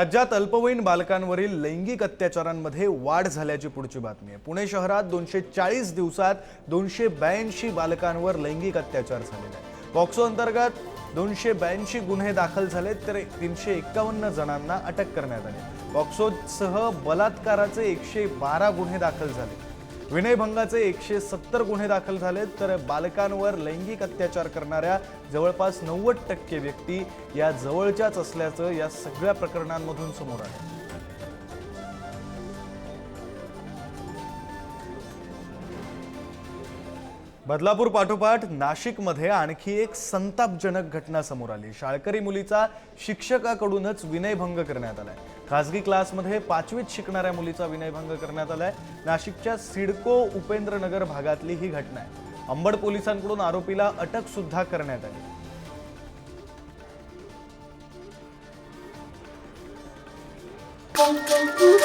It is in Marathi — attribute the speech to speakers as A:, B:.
A: राज्यात अल्पवयीन बालकांवरील लैंगिक अत्याचारांमध्ये वाढ झाल्याची पुढची बातमी आहे. पुणे शहरात दोनशे चाळीस दिवसात दोनशे ब्याऐंशी बालकांवर लैंगिक अत्याचार झालेले आहे पॉक्सो अंतर्गत दोनशे ब्याऐंशी गुन्हे दाखल झाले तर तीनशे एकावन्न जणांना अटक करण्यात आली पॉक्सोसह बलात्काराचे एकशे बारा गुन्हे दाखल झाले. विनयभंगाचे एकशे सत्तर गुन्हे दाखल झालेत तर बालकांवर लैंगिक अत्याचार करणाऱ्या जवळपास नव्वद टक्के व्यक्ती या जवळच्याच असल्याचं या सगळ्या प्रकरणांमधून समोर आलं. बदलापूर पाठोपाठ नाशिकमध्ये आणखी एक संतापजनक घटना समोर आली. शाळकरी मुलीचा शिक्षकाकडूनच विनयभंग करण्यात आलाय. खासगी क्लासमध्ये पाचवीत शिकणाऱ्या मुलीचा विनयभंग करण्यात आलाय. नाशिकच्या सिडको उपेंद्रनगर भागातली ही घटना आहे. अंबड पोलिसांकडून आरोपीला अटक सुद्धा करण्यात आली.
B: Thank you.